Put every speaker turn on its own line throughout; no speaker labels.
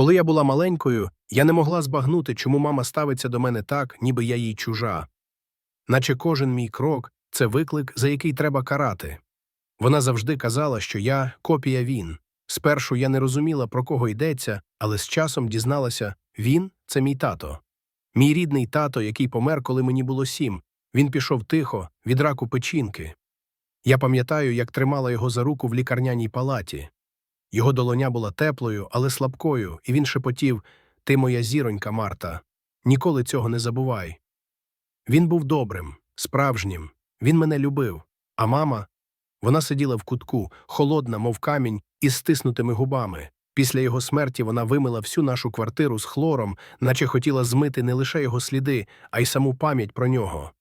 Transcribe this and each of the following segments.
Коли я була маленькою, я не могла збагнути, чому мама ставиться до мене так, ніби я їй чужа. Наче кожен мій крок це виклик, за який треба карати. Вона завжди казала, що я копія він. Спершу я не розуміла, про кого йдеться, але з часом дізналася він це мій тато. Мій рідний тато, який помер, коли мені було сім. Він пішов тихо, від раку печінки. Я пам'ятаю, як тримала його за руку в лікарняній палаті. Його долоня була теплою, але слабкою, і він шепотів Ти моя зіронька, Марта. Ніколи цього не забувай. Він був добрим, справжнім, він мене любив, а мама. Вона сиділа в кутку, холодна, мов камінь, із стиснутими губами. Після його смерті вона вимила всю нашу квартиру з хлором, наче хотіла змити не лише його сліди, а й саму пам'ять про нього.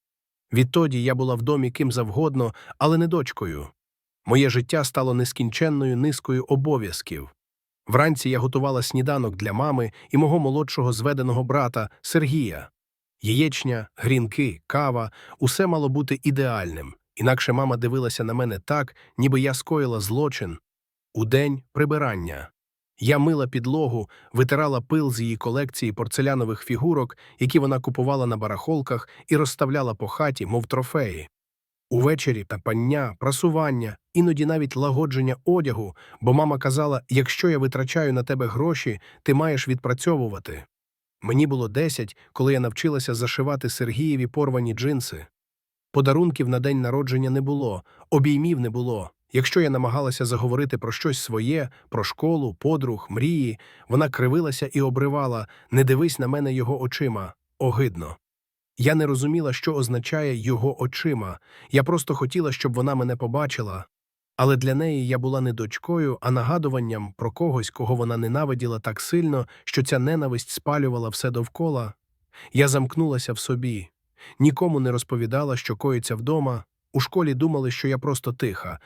Відтоді я була в домі ким завгодно, але не дочкою. Моє життя стало нескінченною низкою обов'язків. Вранці я готувала сніданок для мами і мого молодшого зведеного брата Сергія. Яєчня, грінки, кава усе мало бути ідеальним, інакше мама дивилася на мене так, ніби я скоїла злочин. Удень прибирання. Я мила підлогу, витирала пил з її колекції порцелянових фігурок, які вона купувала на барахолках, і розставляла по хаті, мов трофеї. Увечері пання, прасування, іноді навіть лагодження одягу, бо мама казала, якщо я витрачаю на тебе гроші, ти маєш відпрацьовувати. Мені було десять, коли я навчилася зашивати Сергієві порвані джинси. Подарунків на день народження не було, обіймів не було. Якщо я намагалася заговорити про щось своє, про школу, подруг, мрії, вона кривилася і обривала не дивись на мене його очима. Огидно. Я не розуміла, що означає його очима. Я просто хотіла, щоб вона мене побачила. Але для неї я була не дочкою, а нагадуванням про когось, кого вона ненавиділа так сильно, що ця ненависть спалювала все довкола. Я замкнулася в собі. Нікому не розповідала, що коїться вдома. У школі думали, що я просто тиха.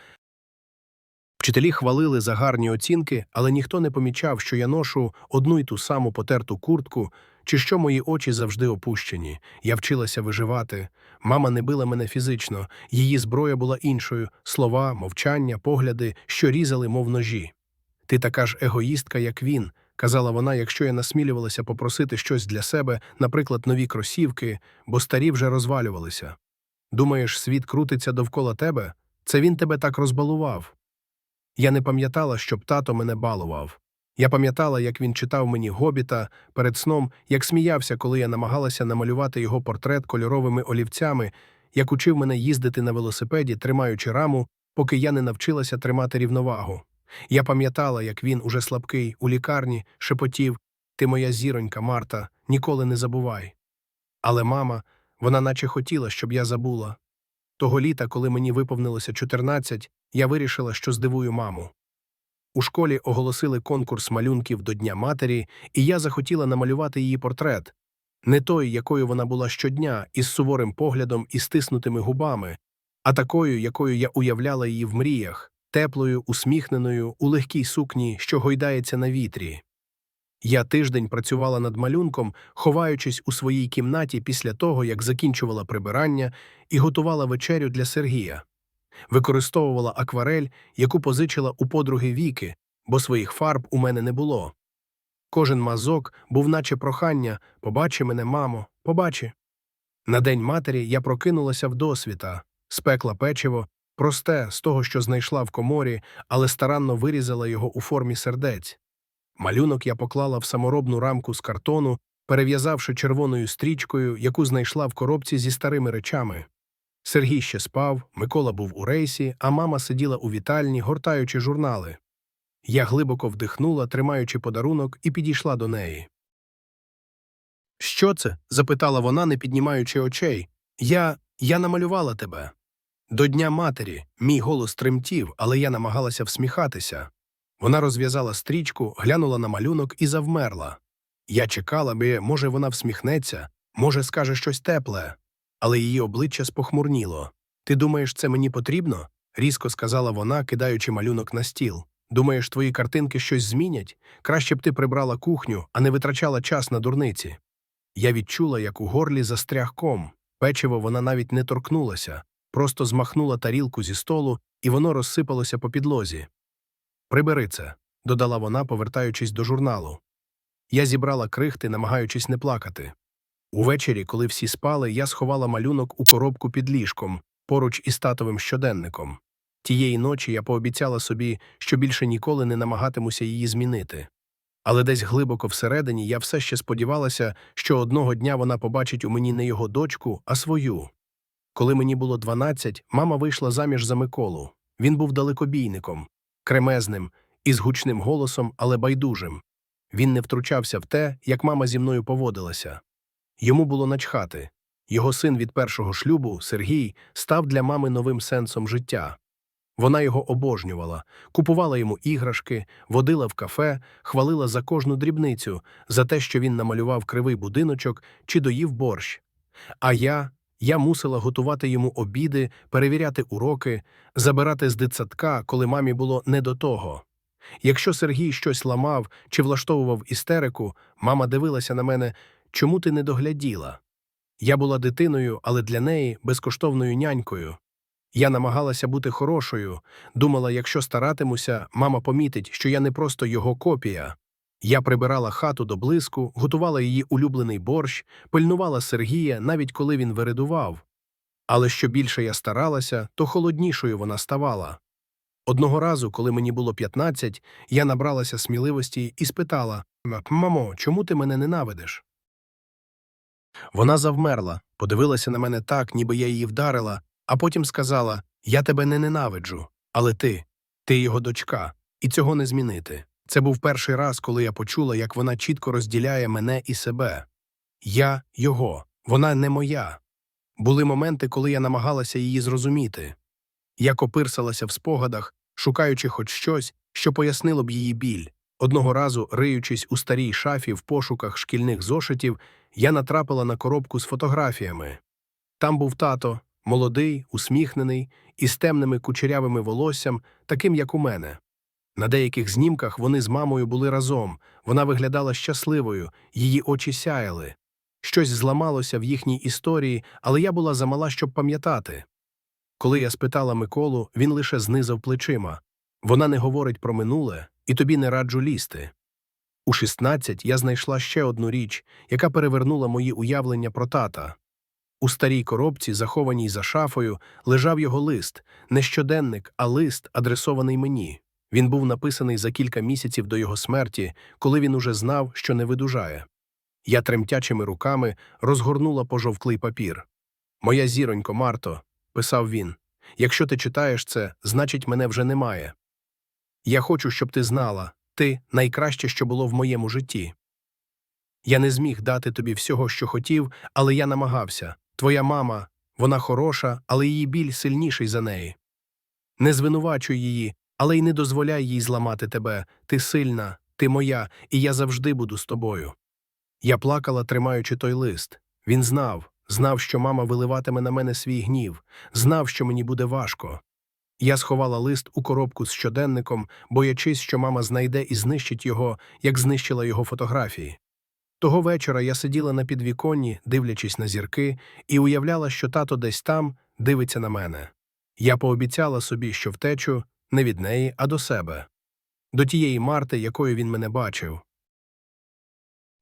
Вчителі хвалили за гарні оцінки, але ніхто не помічав, що я ношу одну й ту саму потерту куртку, чи що мої очі завжди опущені. Я вчилася виживати. Мама не била мене фізично, її зброя була іншою слова, мовчання, погляди, що різали, мов ножі. Ти така ж егоїстка, як він, казала вона, якщо я насмілювалася попросити щось для себе, наприклад, нові кросівки, бо старі вже розвалювалися. Думаєш, світ крутиться довкола тебе? Це він тебе так розбалував. Я не пам'ятала, щоб тато мене балував. Я пам'ятала, як він читав мені гобіта перед сном, як сміявся, коли я намагалася намалювати його портрет кольоровими олівцями, як учив мене їздити на велосипеді, тримаючи раму, поки я не навчилася тримати рівновагу. Я пам'ятала, як він, уже слабкий, у лікарні, шепотів Ти моя зіронька, Марта, ніколи не забувай. Але мама, вона наче хотіла, щоб я забула. Того літа, коли мені виповнилося 14, я вирішила, що здивую маму. У школі оголосили конкурс малюнків до Дня матері, і я захотіла намалювати її портрет не той, якою вона була щодня, із суворим поглядом і стиснутими губами, а такою, якою я уявляла її в мріях, теплою, усміхненою, у легкій сукні, що гойдається на вітрі. Я тиждень працювала над малюнком, ховаючись у своїй кімнаті після того, як закінчувала прибирання і готувала вечерю для Сергія. Використовувала акварель, яку позичила у подруги Віки, бо своїх фарб у мене не було. Кожен мазок був наче прохання побачи мене, мамо, побачи. На день матері я прокинулася в досвіта, спекла печиво, просте, з того, що знайшла в коморі, але старанно вирізала його у формі сердець. Малюнок я поклала в саморобну рамку з картону, перев'язавши червоною стрічкою, яку знайшла в коробці зі старими речами. Сергій ще спав, Микола був у рейсі, а мама сиділа у вітальні, гортаючи журнали. Я глибоко вдихнула, тримаючи подарунок, і підійшла до неї. Що це? запитала вона, не піднімаючи очей. Я. я намалювала тебе. До Дня матері мій голос тремтів, але я намагалася всміхатися. Вона розв'язала стрічку, глянула на малюнок і завмерла. Я чекала, би, може, вона всміхнеться, може, скаже щось тепле але її обличчя спохмурніло. Ти думаєш, це мені потрібно? різко сказала вона, кидаючи малюнок на стіл. Думаєш, твої картинки щось змінять? Краще б ти прибрала кухню, а не витрачала час на дурниці. Я відчула, як у горлі застряг ком. Печиво вона навіть не торкнулася, просто змахнула тарілку зі столу, і воно розсипалося по підлозі. Прибери це, додала вона, повертаючись до журналу. Я зібрала крихти, намагаючись не плакати. Увечері, коли всі спали, я сховала малюнок у коробку під ліжком, поруч із татовим щоденником. Тієї ночі я пообіцяла собі, що більше ніколи не намагатимуся її змінити. Але десь глибоко всередині я все ще сподівалася, що одного дня вона побачить у мені не його дочку, а свою. Коли мені було 12, мама вийшла заміж за Миколу. Він був далекобійником, кремезним, із гучним голосом, але байдужим. Він не втручався в те, як мама зі мною поводилася. Йому було начхати. Його син від першого шлюбу, Сергій, став для мами новим сенсом життя. Вона його обожнювала, купувала йому іграшки, водила в кафе, хвалила за кожну дрібницю, за те, що він намалював кривий будиночок чи доїв борщ. А я, я мусила готувати йому обіди, перевіряти уроки, забирати з дитсадка, коли мамі було не до того. Якщо Сергій щось ламав чи влаштовував істерику, мама дивилася на мене, чому ти не догляділа? Я була дитиною, але для неї безкоштовною нянькою. Я намагалася бути хорошою, думала, якщо старатимуся, мама помітить, що я не просто його копія. Я прибирала хату до блиску, готувала її улюблений борщ, пильнувала Сергія, навіть коли він вередував. Але що більше я старалася, то холоднішою вона ставала. Одного разу, коли мені було 15, я набралася сміливості і спитала Мамо, чому ти мене ненавидиш? Вона завмерла, подивилася на мене так, ніби я її вдарила, а потім сказала Я тебе не ненавиджу, але ти, ти його дочка, і цього не змінити. Це був перший раз, коли я почула, як вона чітко розділяє мене і себе. Я його, вона не моя. Були моменти, коли я намагалася її зрозуміти. Я копирсалася в спогадах, шукаючи хоч щось, що пояснило б її біль. Одного разу, риючись у старій шафі в пошуках шкільних зошитів, я натрапила на коробку з фотографіями. Там був тато, молодий, усміхнений, із темними кучерявими волоссям, таким, як у мене. На деяких знімках вони з мамою були разом, вона виглядала щасливою, її очі сяяли. Щось зламалося в їхній історії, але я була замала, щоб пам'ятати. Коли я спитала Миколу, він лише знизав плечима. Вона не говорить про минуле, і тобі не раджу лізти. У 16 я знайшла ще одну річ, яка перевернула мої уявлення про тата. У старій коробці, захованій за шафою, лежав його лист, не щоденник, а лист, адресований мені. Він був написаний за кілька місяців до його смерті, коли він уже знав, що не видужає. Я тремтячими руками розгорнула пожовклий папір. Моя зіронько, Марто, писав він, якщо ти читаєш це, значить, мене вже немає. Я хочу, щоб ти знала ти найкраще, що було в моєму житті. Я не зміг дати тобі всього, що хотів, але я намагався. Твоя мама, вона хороша, але її біль сильніший за неї. Не звинувачуй її, але й не дозволяй їй зламати тебе. Ти сильна, ти моя, і я завжди буду з тобою. Я плакала, тримаючи той лист. Він знав, знав, що мама виливатиме на мене свій гнів, знав, що мені буде важко. Я сховала лист у коробку з щоденником, боячись, що мама знайде і знищить його, як знищила його фотографії. Того вечора я сиділа на підвіконні, дивлячись на зірки, і уявляла, що тато десь там дивиться на мене. Я пообіцяла собі, що втечу не від неї, а до себе, до тієї Марти, якою він мене бачив.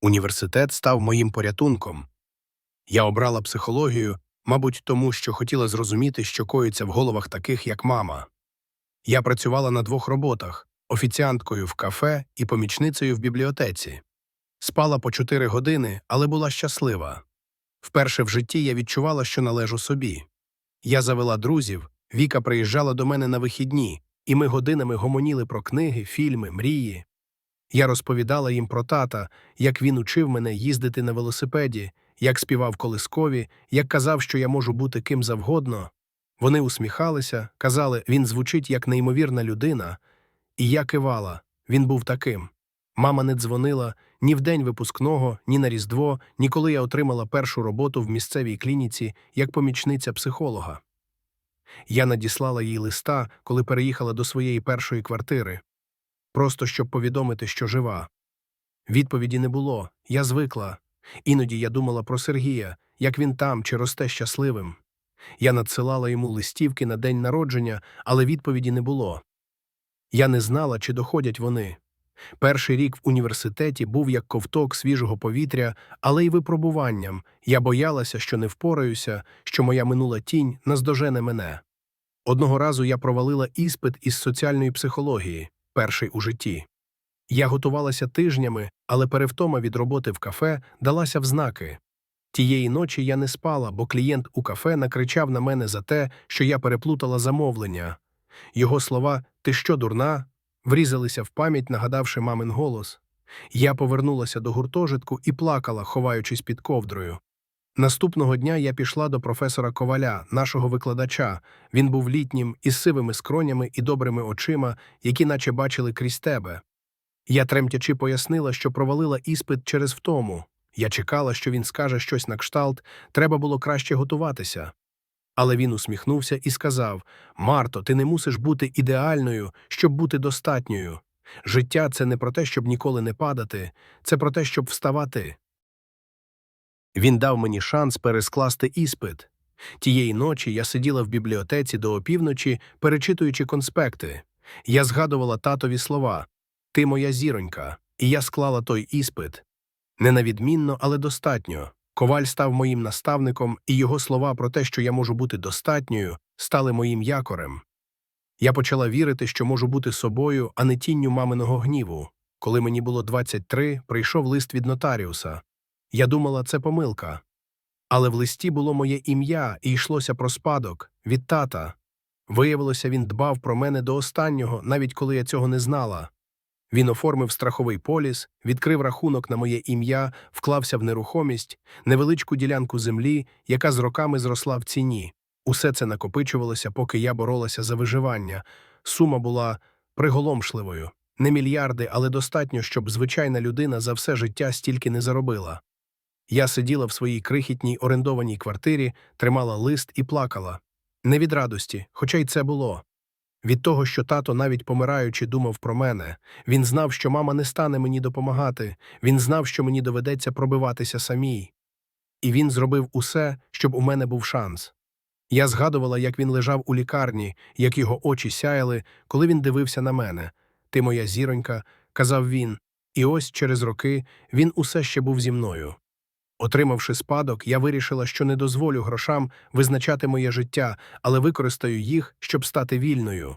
Університет став моїм порятунком. Я обрала психологію, мабуть, тому що хотіла зрозуміти, що коїться в головах таких, як мама. Я працювала на двох роботах офіціанткою в кафе і помічницею в бібліотеці. Спала по чотири години, але була щаслива. Вперше в житті я відчувала, що належу собі. Я завела друзів, Віка приїжджала до мене на вихідні, і ми годинами гомоніли про книги, фільми, мрії. Я розповідала їм про тата, як він учив мене їздити на велосипеді, як співав колискові, як казав, що я можу бути ким завгодно. Вони усміхалися, казали, він звучить як неймовірна людина, і я кивала він був таким. Мама не дзвонила ні в день випускного, ні на Різдво, ні коли я отримала першу роботу в місцевій клініці як помічниця психолога. Я надіслала їй листа, коли переїхала до своєї першої квартири, просто щоб повідомити, що жива. Відповіді не було, я звикла. Іноді я думала про Сергія, як він там чи росте щасливим. Я надсилала йому листівки на день народження, але відповіді не було. Я не знала, чи доходять вони. Перший рік в університеті був як ковток свіжого повітря, але й випробуванням. Я боялася, що не впораюся, що моя минула тінь наздожене мене. Одного разу я провалила іспит із соціальної психології, перший у житті. Я готувалася тижнями, але перевтома від роботи в кафе далася в знаки. Тієї ночі я не спала, бо клієнт у кафе накричав на мене за те, що я переплутала замовлення. Його слова Ти що, дурна? врізалися в пам'ять, нагадавши мамин голос. Я повернулася до гуртожитку і плакала, ховаючись під ковдрою. Наступного дня я пішла до професора Коваля, нашого викладача. Він був літнім, із сивими скронями і добрими очима, які наче бачили крізь тебе. Я тремтячи пояснила, що провалила іспит через втому. Я чекала, що він скаже щось на кшталт, треба було краще готуватися. Але він усміхнувся і сказав Марто, ти не мусиш бути ідеальною, щоб бути достатньою. Життя це не про те, щоб ніколи не падати, це про те, щоб вставати. Він дав мені шанс перескласти іспит. Тієї ночі я сиділа в бібліотеці до опівночі, перечитуючи конспекти. Я згадувала татові слова Ти моя зіронька, і я склала той іспит. Не на але достатньо. Коваль став моїм наставником, і його слова про те, що я можу бути достатньою, стали моїм якорем. Я почала вірити, що можу бути собою, а не тінню маминого гніву. Коли мені було 23, прийшов лист від нотаріуса. Я думала, це помилка. Але в листі було моє ім'я і йшлося про спадок від тата. Виявилося, він дбав про мене до останнього, навіть коли я цього не знала. Він оформив страховий поліс, відкрив рахунок на моє ім'я, вклався в нерухомість, невеличку ділянку землі, яка з роками зросла в ціні. Усе це накопичувалося, поки я боролася за виживання. Сума була приголомшливою. Не мільярди, але достатньо, щоб звичайна людина за все життя стільки не заробила. Я сиділа в своїй крихітній орендованій квартирі, тримала лист і плакала. Не від радості, хоча й це було. Від того, що тато, навіть помираючи, думав про мене. Він знав, що мама не стане мені допомагати, він знав, що мені доведеться пробиватися самій. І він зробив усе, щоб у мене був шанс. Я згадувала, як він лежав у лікарні, як його очі сяяли, коли він дивився на мене. Ти моя зіронька, казав він, і ось через роки він усе ще був зі мною. Отримавши спадок, я вирішила, що не дозволю грошам визначати моє життя, але використаю їх, щоб стати вільною.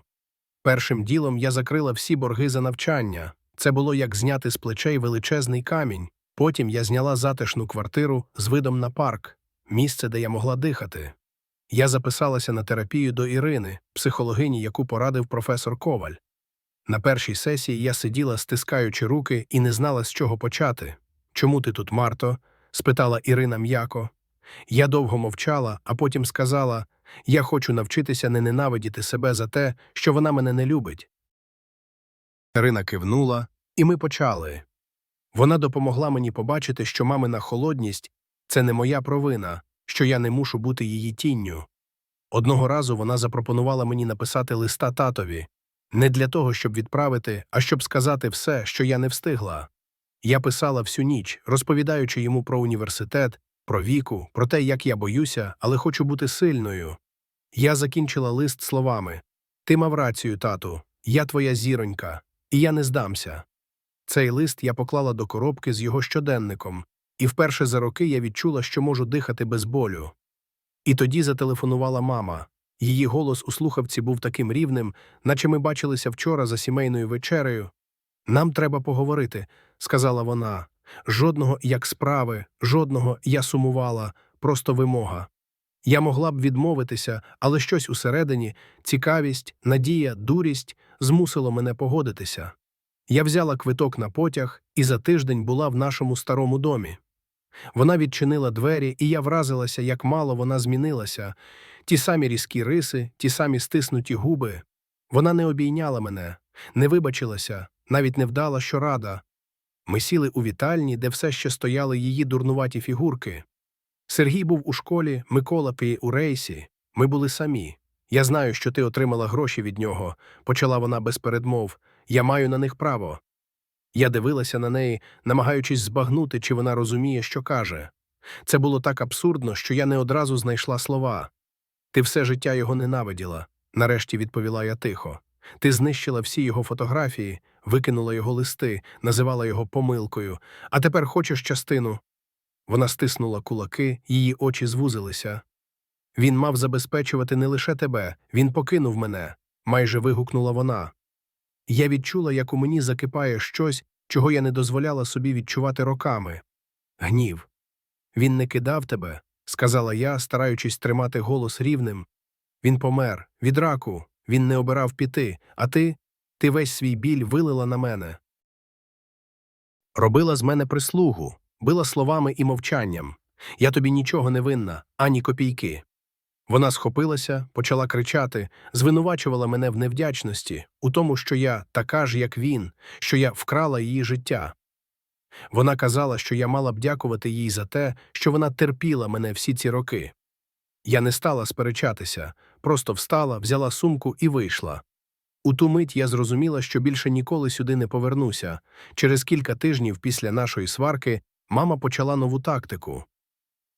Першим ділом я закрила всі борги за навчання. Це було як зняти з плечей величезний камінь. Потім я зняла затишну квартиру з видом на парк, місце, де я могла дихати. Я записалася на терапію до Ірини, психологині, яку порадив професор Коваль. На першій сесії я сиділа, стискаючи руки, і не знала, з чого почати. Чому ти тут, Марто? Спитала Ірина м'яко. Я довго мовчала, а потім сказала я хочу навчитися не ненавидіти себе за те, що вона мене не любить. Ірина кивнула, і ми почали. Вона допомогла мені побачити, що мамина холодність це не моя провина, що я не мушу бути її тінню. Одного разу вона запропонувала мені написати листа татові не для того, щоб відправити, а щоб сказати все, що я не встигла. Я писала всю ніч, розповідаючи йому про університет, про віку, про те, як я боюся, але хочу бути сильною. Я закінчила лист словами Ти мав рацію, тату, я твоя зіронька, і я не здамся. Цей лист я поклала до коробки з його щоденником, і вперше за роки я відчула, що можу дихати без болю. І тоді зателефонувала мама. Її голос у слухавці був таким рівним, наче ми бачилися вчора за сімейною вечерею. Нам треба поговорити, сказала вона. Жодного як справи, жодного я сумувала, просто вимога. Я могла б відмовитися, але щось усередині цікавість, надія, дурість змусило мене погодитися. Я взяла квиток на потяг і за тиждень була в нашому старому домі. Вона відчинила двері, і я вразилася, як мало вона змінилася ті самі різкі риси, ті самі стиснуті губи. Вона не обійняла мене, не вибачилася, навіть не вдала, що рада. Ми сіли у вітальні, де все ще стояли її дурнуваті фігурки. Сергій був у школі, Микола пі у рейсі. Ми були самі. Я знаю, що ти отримала гроші від нього, почала вона без передмов. Я маю на них право. Я дивилася на неї, намагаючись збагнути, чи вона розуміє, що каже. Це було так абсурдно, що я не одразу знайшла слова. Ти все життя його ненавиділа, нарешті відповіла я тихо. Ти знищила всі його фотографії, викинула його листи, називала його помилкою. А тепер хочеш частину? Вона стиснула кулаки, її очі звузилися. Він мав забезпечувати не лише тебе, він покинув мене, майже вигукнула вона. Я відчула, як у мені закипає щось, чого я не дозволяла собі відчувати роками. Гнів. Він не кидав тебе, сказала я, стараючись тримати голос рівним. Він помер від раку, він не обирав піти, а ти, ти весь свій біль вилила на мене. Робила з мене прислугу, била словами і мовчанням. Я тобі нічого не винна, ані копійки. Вона схопилася, почала кричати, звинувачувала мене в невдячності, у тому, що я така ж, як він, що я вкрала її життя. Вона казала, що я мала б дякувати їй за те, що вона терпіла мене всі ці роки. Я не стала сперечатися, просто встала, взяла сумку і вийшла. У ту мить я зрозуміла, що більше ніколи сюди не повернуся. Через кілька тижнів після нашої сварки мама почала нову тактику.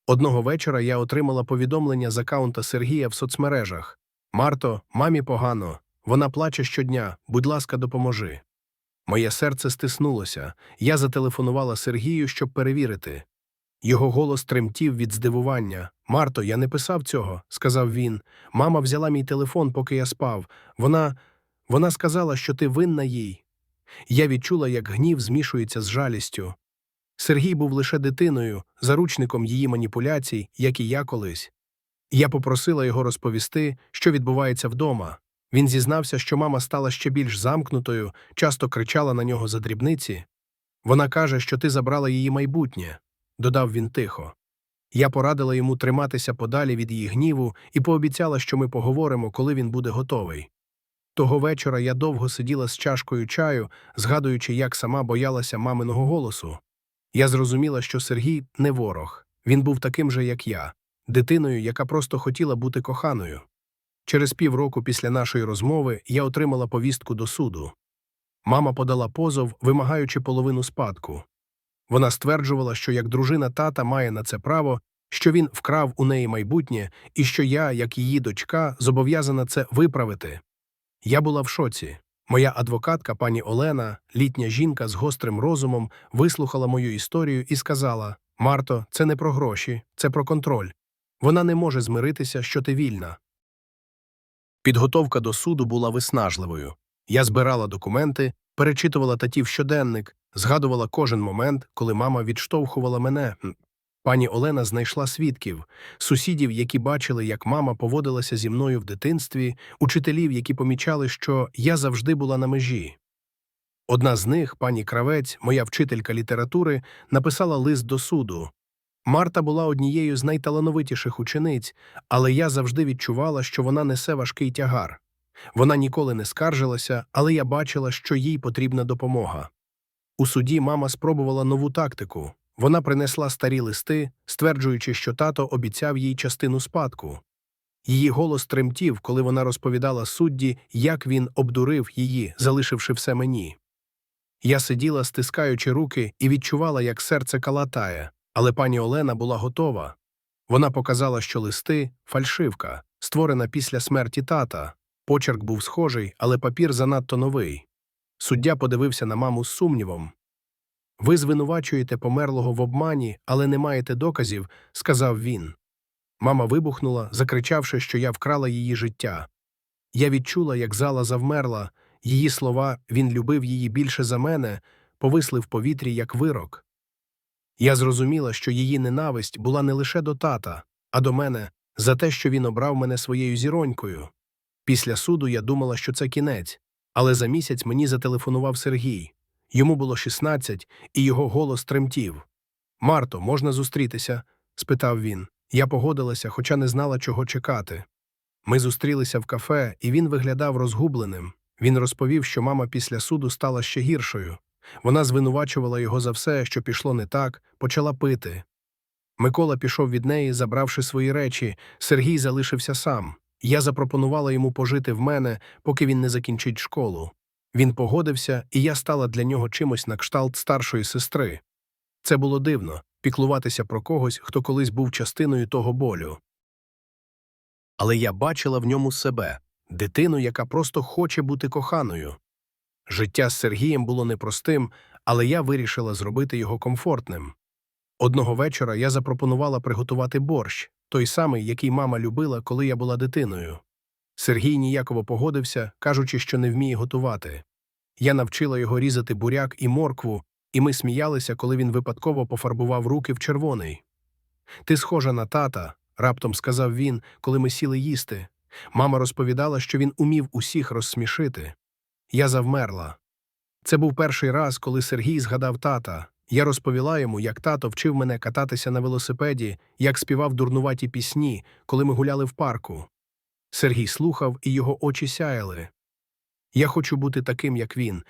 Одного вечора я отримала повідомлення з акаунта Сергія в соцмережах Марто, мамі погано, вона плаче щодня, будь ласка, допоможи. Моє серце стиснулося. Я зателефонувала Сергію, щоб перевірити. Його голос тремтів від здивування. Марто, я не писав цього, сказав він. Мама взяла мій телефон, поки я спав. Вона. Вона сказала, що ти винна їй. Я відчула, як гнів змішується з жалістю. Сергій був лише дитиною, заручником її маніпуляцій, як і я колись. Я попросила його розповісти, що відбувається вдома. Він зізнався, що мама стала ще більш замкнутою, часто кричала на нього за дрібниці. Вона каже, що ти забрала її майбутнє, додав він тихо. Я порадила йому триматися подалі від її гніву і пообіцяла, що ми поговоримо, коли він буде готовий. Того вечора я довго сиділа з чашкою чаю, згадуючи, як сама боялася маминого голосу. Я зрозуміла, що Сергій не ворог, він був таким же, як я, дитиною, яка просто хотіла бути коханою. Через півроку після нашої розмови я отримала повістку до суду. Мама подала позов, вимагаючи половину спадку. Вона стверджувала, що як дружина тата має на це право, що він вкрав у неї майбутнє і що я, як її дочка, зобов'язана це виправити. Я була в шоці. Моя адвокатка, пані Олена, літня жінка з гострим розумом, вислухала мою історію і сказала: Марто, це не про гроші, це про контроль. Вона не може змиритися, що ти вільна. Підготовка до суду була виснажливою. Я збирала документи, перечитувала татів щоденник, згадувала кожен момент, коли мама відштовхувала мене. Пані Олена знайшла свідків, сусідів, які бачили, як мама поводилася зі мною в дитинстві, учителів, які помічали, що я завжди була на межі. Одна з них, пані Кравець, моя вчителька літератури, написала лист до суду. Марта була однією з найталановитіших учениць, але я завжди відчувала, що вона несе важкий тягар. Вона ніколи не скаржилася, але я бачила, що їй потрібна допомога. У суді мама спробувала нову тактику. Вона принесла старі листи, стверджуючи, що тато обіцяв їй частину спадку. Її голос тремтів, коли вона розповідала судді, як він обдурив її, залишивши все мені. Я сиділа, стискаючи руки, і відчувала, як серце калатає, але пані Олена була готова. Вона показала, що листи фальшивка, створена після смерті тата. Почерк був схожий, але папір занадто новий. Суддя подивився на маму з сумнівом. Ви звинувачуєте померлого в обмані, але не маєте доказів, сказав він. Мама вибухнула, закричавши, що я вкрала її життя. Я відчула, як зала завмерла, її слова він любив її більше за мене, повисли в повітрі як вирок. Я зрозуміла, що її ненависть була не лише до тата, а до мене за те, що він обрав мене своєю зіронькою. Після суду я думала, що це кінець, але за місяць мені зателефонував Сергій. Йому було 16, і його голос тремтів. Марто, можна зустрітися? спитав він. Я погодилася, хоча не знала, чого чекати. Ми зустрілися в кафе, і він виглядав розгубленим. Він розповів, що мама після суду стала ще гіршою. Вона звинувачувала його за все, що пішло не так, почала пити. Микола пішов від неї, забравши свої речі. Сергій залишився сам. Я запропонувала йому пожити в мене, поки він не закінчить школу. Він погодився, і я стала для нього чимось на кшталт старшої сестри. Це було дивно піклуватися про когось, хто колись був частиною того болю. Але я бачила в ньому себе дитину, яка просто хоче бути коханою. Життя з Сергієм було непростим, але я вирішила зробити його комфортним. Одного вечора я запропонувала приготувати борщ, той самий, який мама любила, коли я була дитиною. Сергій ніяково погодився, кажучи, що не вміє готувати. Я навчила його різати буряк і моркву, і ми сміялися, коли він випадково пофарбував руки в червоний. Ти схожа на тата, раптом сказав він, коли ми сіли їсти. Мама розповідала, що він умів усіх розсмішити. Я завмерла. Це був перший раз, коли Сергій згадав тата. Я розповіла йому, як тато вчив мене кататися на велосипеді, як співав дурнуваті пісні, коли ми гуляли в парку. Сергій слухав, і його очі сяяли. Я хочу бути таким, як він,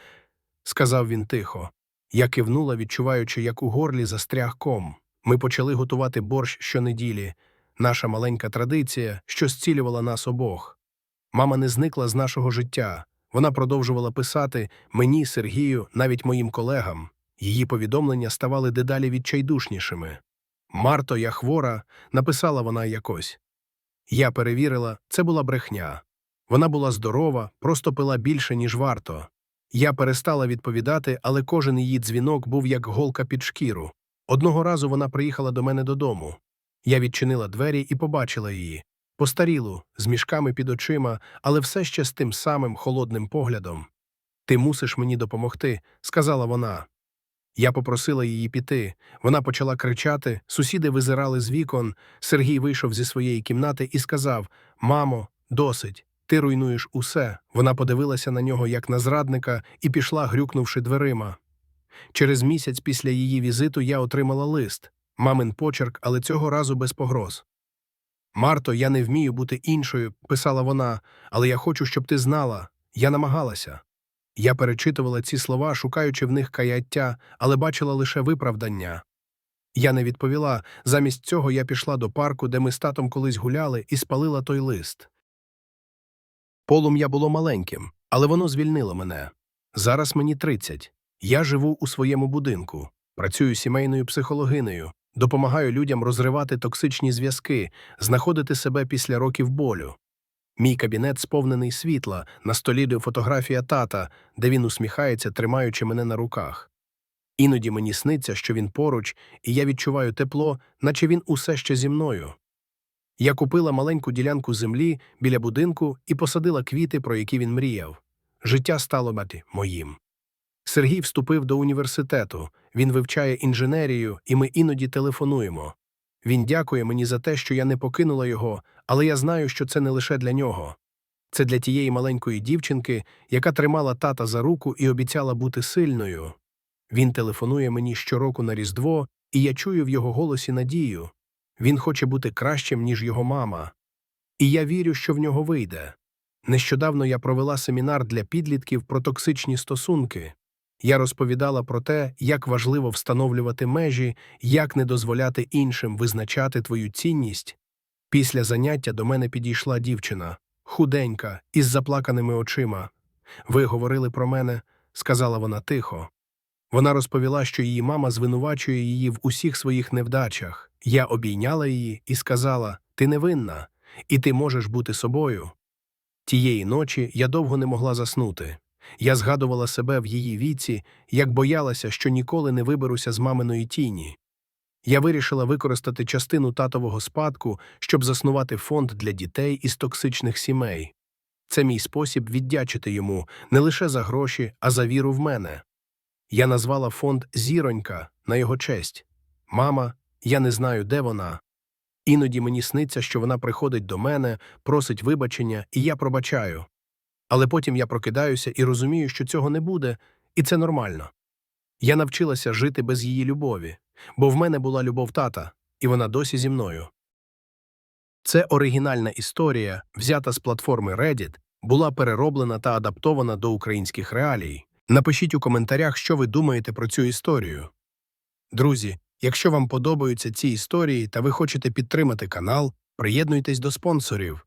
сказав він тихо. Я кивнула, відчуваючи, як у горлі застряг ком. Ми почали готувати борщ щонеділі, наша маленька традиція, що зцілювала нас обох. Мама не зникла з нашого життя. Вона продовжувала писати мені, Сергію, навіть моїм колегам. Її повідомлення ставали дедалі відчайдушнішими. Марто, я хвора, написала вона якось. Я перевірила, це була брехня. Вона була здорова, просто пила більше, ніж варто. Я перестала відповідати, але кожен її дзвінок був як голка під шкіру. Одного разу вона приїхала до мене додому. Я відчинила двері і побачила її. Постарілу, з мішками під очима, але все ще з тим самим холодним поглядом. Ти мусиш мені допомогти, сказала вона. Я попросила її піти. Вона почала кричати, сусіди визирали з вікон. Сергій вийшов зі своєї кімнати і сказав Мамо, досить, ти руйнуєш усе. Вона подивилася на нього як на зрадника і пішла, грюкнувши дверима. Через місяць після її візиту я отримала лист мамин почерк, але цього разу без погроз. Марто, я не вмію бути іншою, писала вона, але я хочу, щоб ти знала. Я намагалася. Я перечитувала ці слова, шукаючи в них каяття, але бачила лише виправдання. Я не відповіла, замість цього я пішла до парку, де ми з татом колись гуляли, і спалила той лист. Полум'я було маленьким, але воно звільнило мене. Зараз мені 30. Я живу у своєму будинку, працюю сімейною психологинею, допомагаю людям розривати токсичні зв'язки, знаходити себе після років болю. Мій кабінет сповнений світла, на столі де фотографія тата, де він усміхається, тримаючи мене на руках. Іноді мені сниться, що він поруч, і я відчуваю тепло, наче він усе ще зі мною. Я купила маленьку ділянку землі біля будинку і посадила квіти, про які він мріяв. Життя стало бати моїм. Сергій вступив до університету, він вивчає інженерію, і ми іноді телефонуємо. Він дякує мені за те, що я не покинула його, але я знаю, що це не лише для нього. Це для тієї маленької дівчинки, яка тримала тата за руку і обіцяла бути сильною. Він телефонує мені щороку на Різдво, і я чую в його голосі надію. Він хоче бути кращим, ніж його мама. І я вірю, що в нього вийде. Нещодавно я провела семінар для підлітків про токсичні стосунки. Я розповідала про те, як важливо встановлювати межі, як не дозволяти іншим визначати твою цінність. Після заняття до мене підійшла дівчина, худенька, із заплаканими очима. Ви говорили про мене, сказала вона тихо. Вона розповіла, що її мама звинувачує її в усіх своїх невдачах. Я обійняла її і сказала: Ти невинна, і ти можеш бути собою. Тієї ночі я довго не могла заснути. Я згадувала себе в її віці, як боялася, що ніколи не виберуся з маминої тіні. Я вирішила використати частину татового спадку, щоб заснувати фонд для дітей із токсичних сімей. Це мій спосіб віддячити йому не лише за гроші, а за віру в мене. Я назвала фонд Зіронька на його честь. Мама, я не знаю, де вона. Іноді мені сниться, що вона приходить до мене, просить вибачення, і я пробачаю. Але потім я прокидаюся і розумію, що цього не буде, і це нормально. Я навчилася жити без її любові, бо в мене була любов тата, і вона досі зі мною. Це оригінальна історія, взята з платформи Reddit, була перероблена та адаптована до українських реалій. Напишіть у коментарях, що ви думаєте про цю історію. Друзі, якщо вам подобаються ці історії та ви хочете підтримати канал, приєднуйтесь до спонсорів.